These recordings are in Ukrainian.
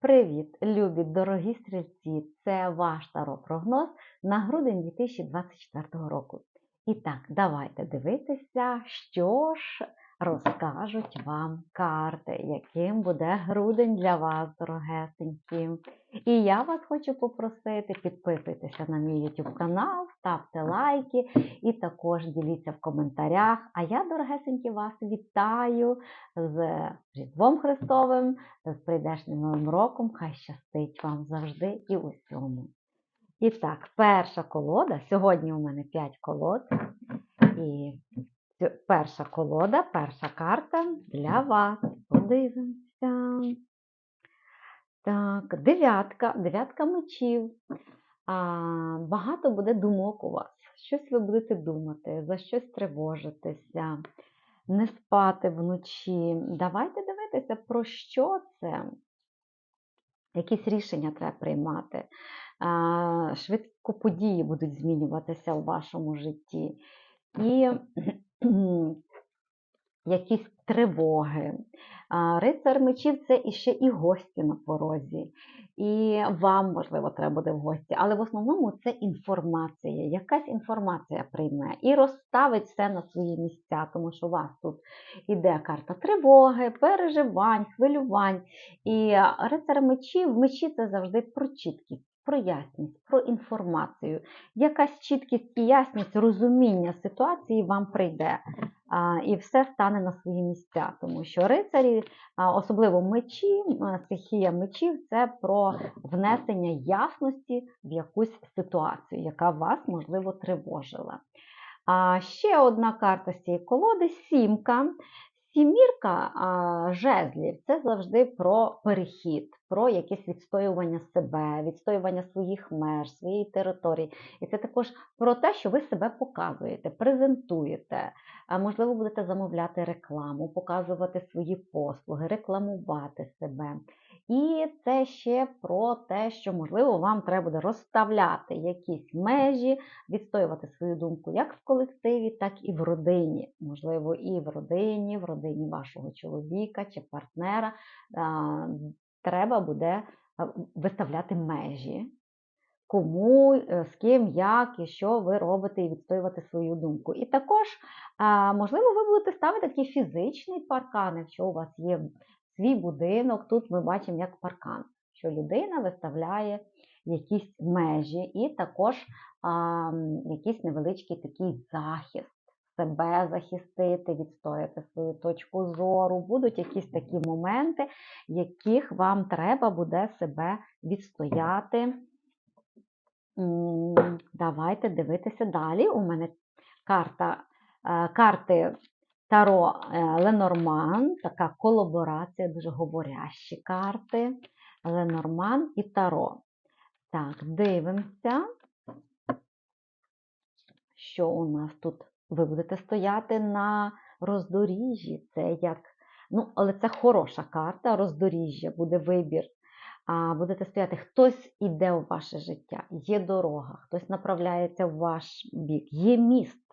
Привіт, любі дорогі стрільці! Це ваш таро-прогноз на грудень 2024 року. І так, давайте дивитися, що ж розкажуть вам карти, яким буде грудень для вас, дорогесенькі. І я вас хочу попросити, підписуйтеся на мій YouTube канал, ставте лайки і також діліться в коментарях. А я, дорогесенькі, вас вітаю з Різдвом Христовим, з прийдешнім Новим роком. Хай щастить вам завжди і усьому. І так, перша колода. Сьогодні у мене 5 колод. І перша колода, перша карта для вас. Подивимося. Так, дев'ятка, дев'ятка мечів. А, багато буде думок у вас. Щось ви будете думати, за щось тривожитися, не спати вночі. Давайте дивитися, про що це. Якісь рішення треба приймати. А, швидко події будуть змінюватися у вашому житті. І якісь тривоги. Рицар мечів це іще і гості на порозі. І вам, можливо, треба буде в гості, але в основному це інформація. Якась інформація прийме і розставить все на свої місця, тому що у вас тут іде карта тривоги, переживань, хвилювань. І рицар мечів, мечі це завжди про чіткість, про ясність, про інформацію. Якась чіткість і ясність розуміння ситуації вам прийде. І все стане на свої місця, тому що рицарі, особливо мечі, стихія мечів це про внесення ясності в якусь ситуацію, яка вас, можливо, тривожила. А ще одна карта з цієї колоди сімка. Сімірка жезлів це завжди про перехід, про якесь відстоювання себе, відстоювання своїх меж, своєї території. І це також про те, що ви себе показуєте, презентуєте. А можливо, будете замовляти рекламу, показувати свої послуги, рекламувати себе. І це ще про те, що, можливо, вам треба буде розставляти якісь межі, відстоювати свою думку як в колективі, так і в родині. Можливо, і в родині, в родині вашого чоловіка чи партнера треба буде виставляти межі. Кому, е, з ким, як і що ви робите, і відстоювати свою думку. І також, можливо, ви будете ставити такий фізичний паркан, якщо у вас є свій будинок. Тут ми бачимо як паркан, що людина виставляє якісь межі, і також а, якийсь невеличкий такий захист. Себе захистити, відстояти свою точку зору. Будуть якісь такі моменти, яких вам треба буде себе відстояти. Давайте дивитися далі. У мене карта, е, карти Таро е, Ленорман, така колаборація, дуже говорящі карти. Ленорман і Таро. Так, дивимося, що у нас тут. Ви будете стояти на роздоріжжі. Це як, ну, але це хороша карта, роздоріжжя, буде вибір. А, будете стояти, хтось іде в ваше життя, є дорога, хтось направляється в ваш бік, є міст.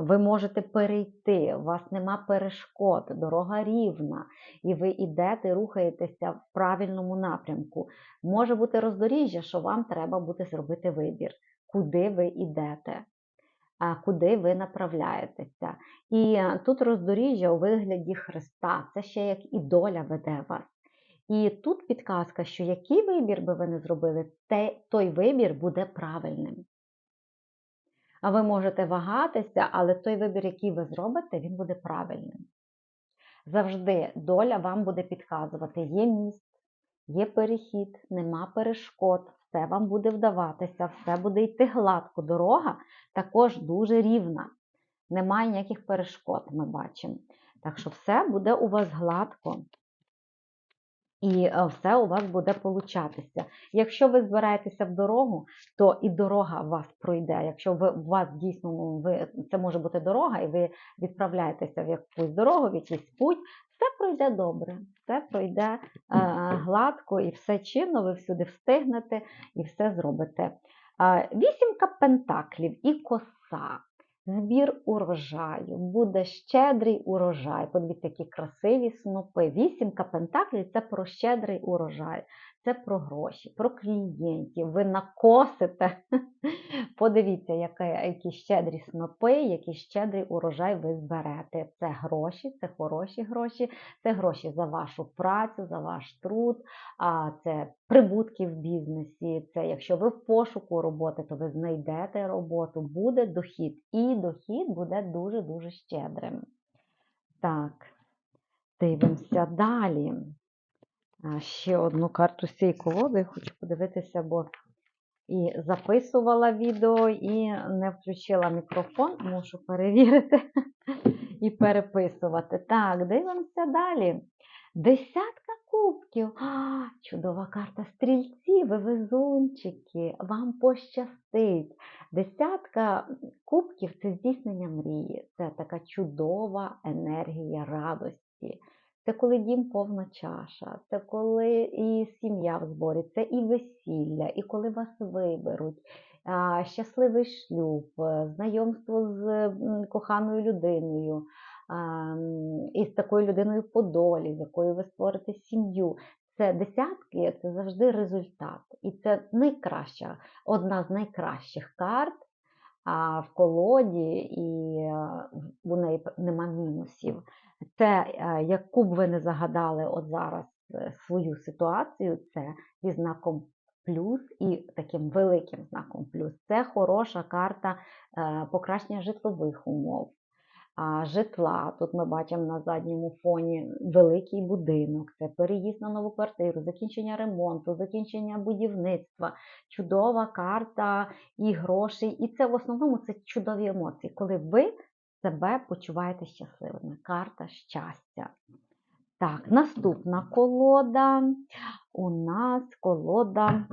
Ви можете перейти, у вас нема перешкод, дорога рівна, і ви йдете, рухаєтеся в правильному напрямку. Може бути роздоріжжя, що вам треба буде зробити вибір, куди ви йдете, куди ви направляєтеся. І е, тут роздоріжжя у вигляді Христа, це ще як і доля веде вас. І тут підказка, що який вибір би ви не зробили, той вибір буде правильним. А ви можете вагатися, але той вибір, який ви зробите, він буде правильним. Завжди доля вам буде підказувати, є міст, є перехід, нема перешкод, все вам буде вдаватися, все буде йти гладко. Дорога також дуже рівна. Немає ніяких перешкод, ми бачимо. Так що все буде у вас гладко. І е, все у вас буде получатися. Якщо ви збираєтеся в дорогу, то і дорога вас пройде. Якщо ви у вас дійсно ну, ви це може бути дорога, і ви відправляєтеся в якусь дорогу, в якийсь путь, все пройде добре, все пройде е, гладко і все чинно, ви всюди встигнете і все зробите. Е, Вісімка пентаклів і коса. Збір урожаю, буде щедрий урожай. Подивіться, які красиві снопи. Вісімка пентаклів це про щедрий урожай, це про гроші, про клієнтів. Ви накосите. Подивіться, які щедрі снопи, який щедрий урожай ви зберете. Це гроші, це хороші гроші, це гроші за вашу працю, за ваш труд, а це прибутки в бізнесі. Це якщо ви в пошуку роботи, то ви знайдете роботу, буде дохід. І дохід буде дуже-дуже щедрим. Так, дивимося далі. Ще одну карту з цієї колоди хочу подивитися, бо і записувала відео, і не включила мікрофон, мушу перевірити і переписувати. Так, дивимося далі. Десятка кубків. А, чудова карта стрільці, ви везунчики, вам пощастить. Десятка кубків це здійснення мрії, це така чудова енергія радості. Це коли дім повна чаша, це коли і сім'я в зборі, це і весілля, і коли вас виберуть, щасливий шлюб, е, знайомство з коханою людиною, і з такою людиною по долі, з якою ви створите сім'ю. Це десятки, це завжди результат. І це найкраща, одна з найкращих карт в колоді, і е, у неї нема мінусів. Це, е, яку б ви не загадали от зараз е, свою ситуацію, це зі знаком плюс і таким великим знаком плюс. Це хороша карта покращення житлових умов. Житла. Тут ми бачимо на задньому фоні великий будинок, це переїзд на нову квартиру, закінчення ремонту, закінчення будівництва, чудова карта і грошей. І це в основному це чудові емоції, коли ви себе почуваєте щасливими. Карта щастя. Так, наступна колода. У нас колода.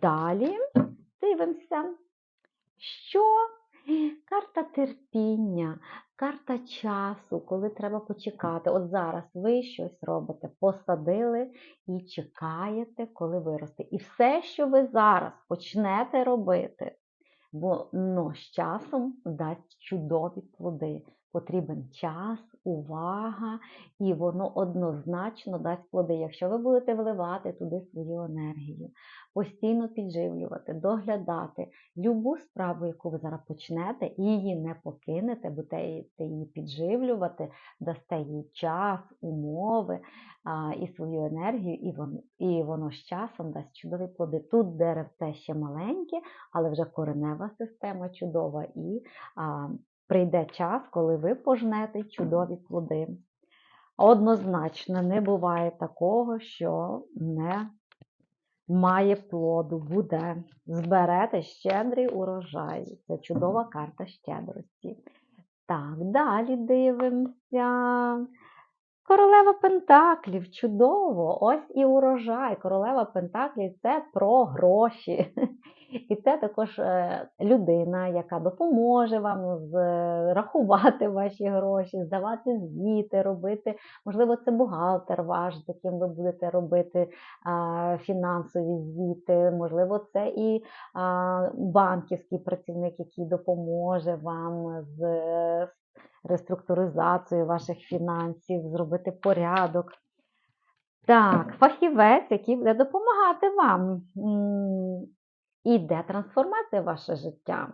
Далі дивимося. Що? Карта терпіння, карта часу, коли треба почекати. От зараз ви щось робите, посадили і чекаєте, коли виросте. І все, що ви зараз почнете робити, воно з часом дасть чудові плоди. Потрібен час, увага, і воно однозначно дасть плоди, якщо ви будете вливати туди свою енергію, постійно підживлювати, доглядати любу справу, яку ви зараз почнете, її не покинете, будете її підживлювати, дасте їй час, умови а, і свою енергію, і воно, і воно з часом дасть чудові плоди. Тут деревце ще маленьке, але вже коренева система чудова, і а, прийде час, коли ви пожнете чудові плоди. Однозначно, не буває такого, що не має плоду, буде. Зберете щедрий урожай. Це чудова карта щедрості. Так, далі дивимося. Королева Пентаклів, чудово! Ось і урожай. Королева Пентаклів це про гроші. І це також е, людина, яка допоможе вам з- рахувати ваші гроші, здавати звіти, робити. Можливо, це бухгалтер ваш, з яким ви будете робити фінансові звіти. Можливо, це і банківський працівник, який допоможе вам з реструктуризацією ваших фінансів, зробити порядок. Так, фахівець, який буде допомагати вам. Іде трансформація в ваше життя.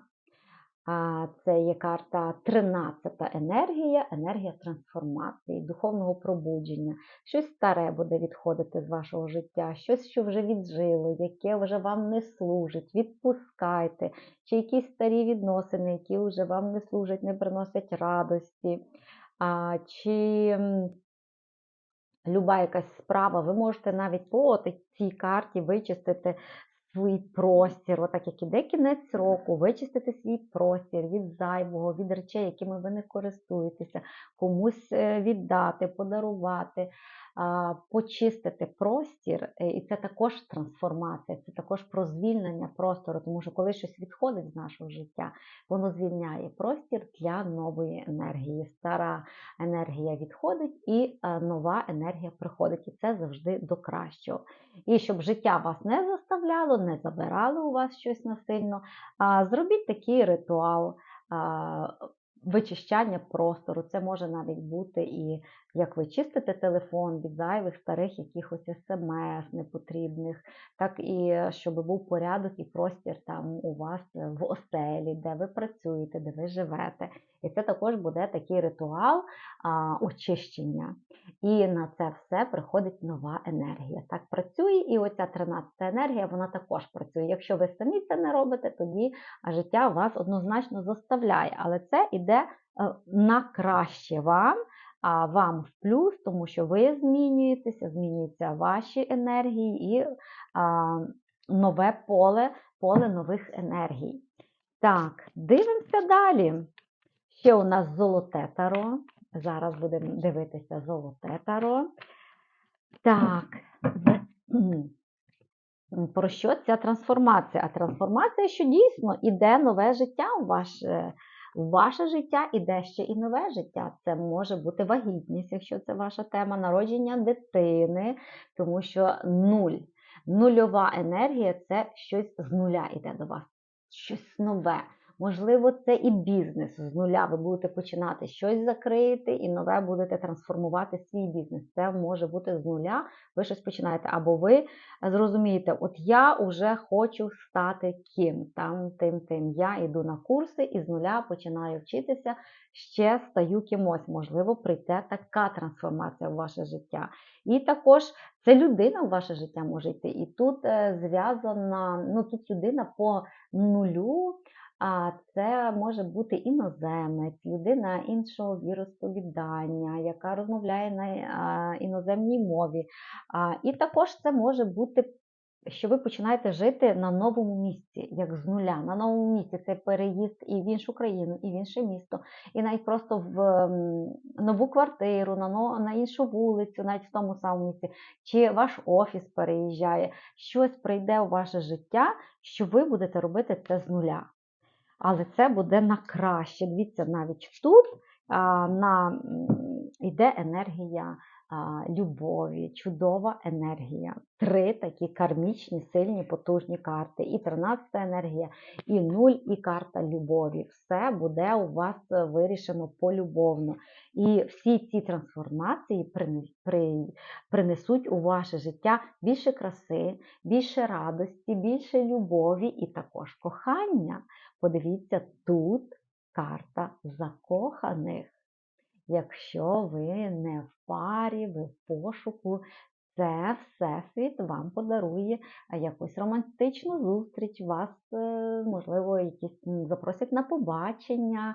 Це є карта 13 енергія, енергія трансформації, духовного пробудження. Щось старе буде відходити з вашого життя, щось, що вже віджило, яке вже вам не служить. Відпускайте, чи якісь старі відносини, які вже вам не служать, не приносять радості. Чи люба якась справа, ви можете навіть по цій карті вичистити свій простір, отак як іде кінець року, вичистити свій простір від зайвого, від речей, якими ви не користуєтеся, комусь е, віддати, подарувати. Почистити простір, е, і це також трансформація, це також про звільнення простору, тому що коли щось відходить з нашого життя, воно звільняє простір для нової енергії. Стара енергія відходить і е, нова енергія приходить. І це завжди до кращого. І щоб життя вас не заставляло, не забирало у вас щось насильно, зробіть такий ритуал. Вичищання простору, це може навіть бути і як ви чистите телефон від зайвих старих якихось смс непотрібних, так і щоб був порядок і простір там у вас в оселі, де ви працюєте, де ви живете. І це також буде такий ритуал а, очищення. І на це все приходить нова енергія. Так працює, і оця 13 енергія вона також працює. Якщо ви самі це не робите, тоді життя вас однозначно заставляє. Але це йде е, на краще вам вам в плюс, тому що ви змінюєтеся, змінюються ваші енергії і а, нове поле, поле нових енергій. Так, дивимося далі. Ще у нас золоте таро. Зараз будемо дивитися золоте таро. Так, про що ця трансформація? А трансформація, що дійсно іде нове життя у ваше в ваше життя іде ще і нове життя. Це може бути вагітність, якщо це ваша тема, народження дитини, тому що нуль. Нульова енергія це щось з нуля йде до вас, щось нове. Можливо, це і бізнес з нуля. Ви будете починати щось закрити і нове будете трансформувати свій бізнес. Це може бути з нуля. Ви щось починаєте. Або ви зрозумієте, от я вже хочу стати ким, там тим тим. Я йду на курси і з нуля починаю вчитися, ще стаю кимось. Можливо, прийде така трансформація в ваше життя. І також це людина в ваше життя може йти. І тут е, зв'язана, ну тут людина по нулю. А це може бути іноземець, людина іншого віросповідання, яка розмовляє на іноземній мові. І також це може бути. Що ви починаєте жити на новому місці, як з нуля. На новому місці це переїзд і в іншу країну, і в інше місто, і навіть просто в нову квартиру, на іншу вулицю, навіть в тому самому місці, чи ваш офіс переїжджає, щось прийде у ваше життя, що ви будете робити це з нуля але це буде на краще. Дивіться, навіть тут а, на, йде енергія любові, чудова енергія. Три такі кармічні, сильні, потужні карти. І 13 енергія, і нуль, і карта любові. Все буде у вас вирішено полюбовно. І всі ці трансформації принесуть у ваше життя більше краси, більше радості, більше любові і також кохання. Подивіться, тут карта закоханих. Якщо ви не в парі, ви в пошуку, це Всесвіт вам подарує якусь романтичну зустріч, вас, е, можливо, якісь запросять на побачення.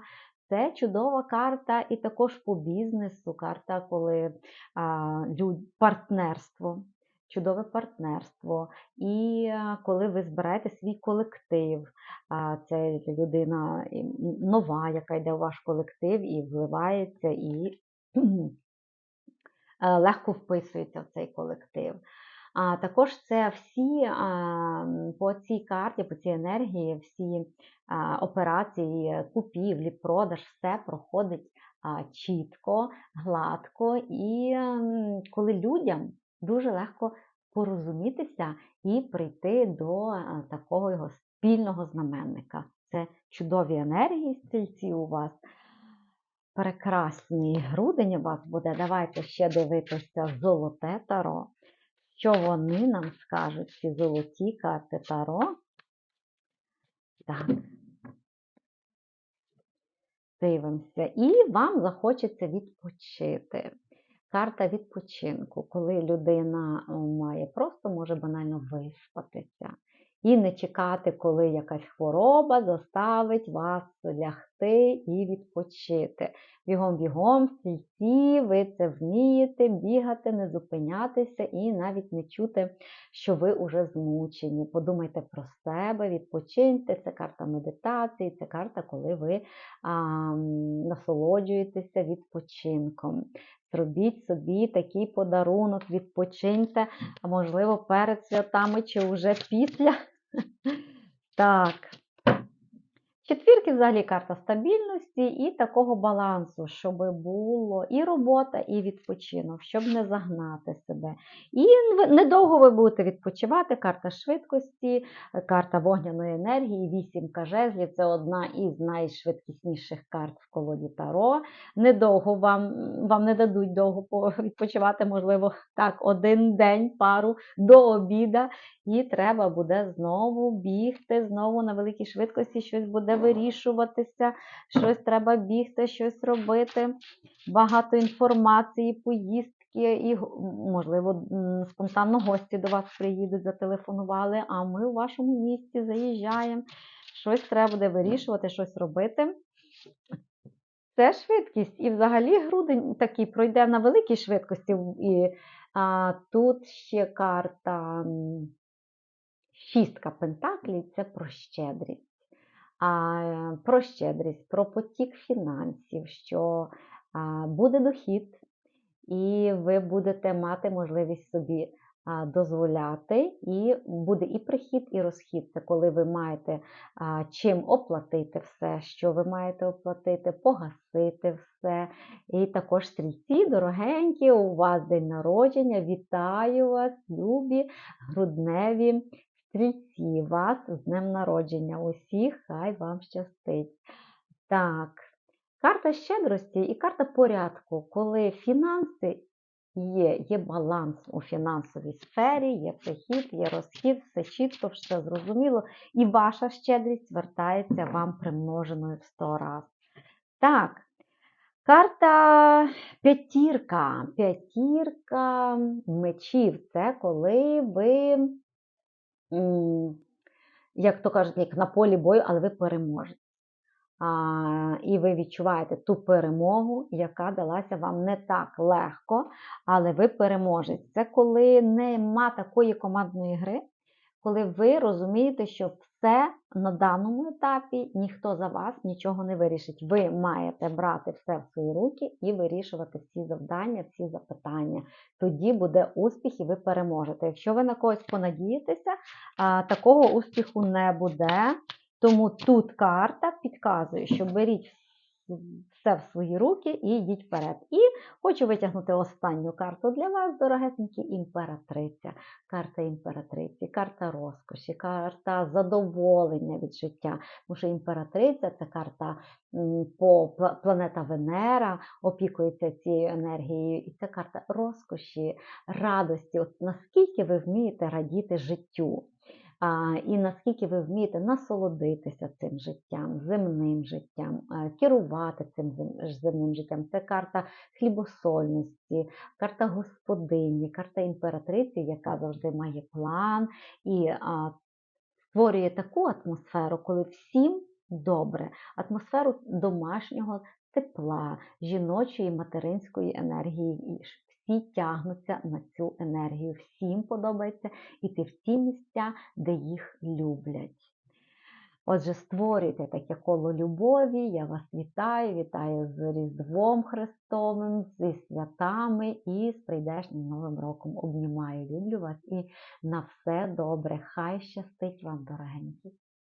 Це чудова карта, і також по бізнесу карта, коли а, люд, партнерство чудове партнерство. І е, коли ви збираєте свій колектив, це людина нова, яка йде у ваш колектив і вливається, і е, легко вписується в цей колектив. А також це всі по цій карті, по цій енергії, всі операції, купівлі, продаж, все проходить чітко, гладко, і коли людям дуже легко порозумітися і прийти до е, такого його спільного знаменника. Це чудові енергії стільці у вас. Прекрасний грудень у вас буде. Давайте ще дивитися золоте таро. Що вони нам скажуть, ці золоті карти таро? Так. Дивимося. І вам захочеться відпочити. Карта відпочинку, коли людина має просто може банально виспатися і не чекати, коли якась хвороба заставить вас лягти і відпочити. Бігом-бігом, стільці, ви це вмієте, бігати, не зупинятися і навіть не чути, що ви вже змучені. Подумайте про себе, відпочиньте. Це карта медитації, це карта, коли ви а, насолоджуєтеся відпочинком. Зробіть собі такий подарунок, відпочиньте, можливо, перед святами чи вже після. Так. Четвірки взагалі карта стабільності і такого балансу, щоб було і робота, і відпочинок, щоб не загнати себе. І недовго ви будете відпочивати. Карта швидкості, карта вогняної енергії, вісімка жезлів це одна із найшвидкісніших карт в колоді Таро. Недовго вам, вам не дадуть довго відпочивати, можливо, так, один день, пару до обіда. І треба буде знову бігти, знову на великій швидкості щось буде вирішуватися, щось треба бігти, щось робити. Багато інформації, поїздки, і, можливо, спонтанно гості до вас приїдуть, зателефонували, а ми у вашому місті заїжджаємо. Щось треба буде вирішувати, щось робити. Це швидкість. І взагалі грудень такий пройде на великій швидкості. І а, тут ще карта шістка пентаклів це про щедрість. Про щедрість, про потік фінансів, що буде дохід, і ви будете мати можливість собі дозволяти, і буде і прихід, і розхід. Це коли ви маєте чим оплатити все, що ви маєте оплатити, погасити все. І також стрільці, дорогенькі, у вас день народження. Вітаю вас, любі, грудневі стрільці, вас з днем народження. Усіх, хай вам щастить. Так, карта щедрості і карта порядку, коли фінанси є, є баланс у фінансовій сфері, є прихід, є розхід, все чітко, все зрозуміло, і ваша щедрість вертається вам примноженою в 100 раз. Так, карта п'ятірка. П'ятірка мечів це коли ви, як то кажуть, як на полі бою, але ви переможете. А, і ви відчуваєте ту перемогу, яка далася вам не так легко, але ви переможете. Це коли нема такої командної гри, коли ви розумієте, що все на даному етапі ніхто за вас нічого не вирішить. Ви маєте брати все в свої руки і вирішувати всі завдання, всі запитання. Тоді буде успіх і ви переможете. Якщо ви на когось понадієтеся, такого успіху не буде. Тому тут карта підказує, що беріть все в свої руки і йдіть вперед. І хочу витягнути останню карту для вас, дорогесенькі, імператриця. Карта імператриці, карта розкоші, карта задоволення від життя. Тому що імператриця це карта по планета Венера, опікується цією енергією, і це карта розкоші, радості. От наскільки ви вмієте радіти життю. І наскільки ви вмієте насолодитися цим життям, земним життям, керувати цим зем- земним життям. Це карта хлібосольності, карта господині, карта імператриці, яка завжди має план і створює таку атмосферу, коли всім добре, атмосферу домашнього тепла, жіночої материнської енергії. Всі тягнуться на цю енергію, всім подобається іти в ті місця, де їх люблять. Отже, створюйте таке коло любові. Я вас вітаю, вітаю з Різдвом Христовим, зі святами і з прийдешнім Новим роком. Обнімаю, люблю вас і на все добре. Хай щастить вам, дорогенькі.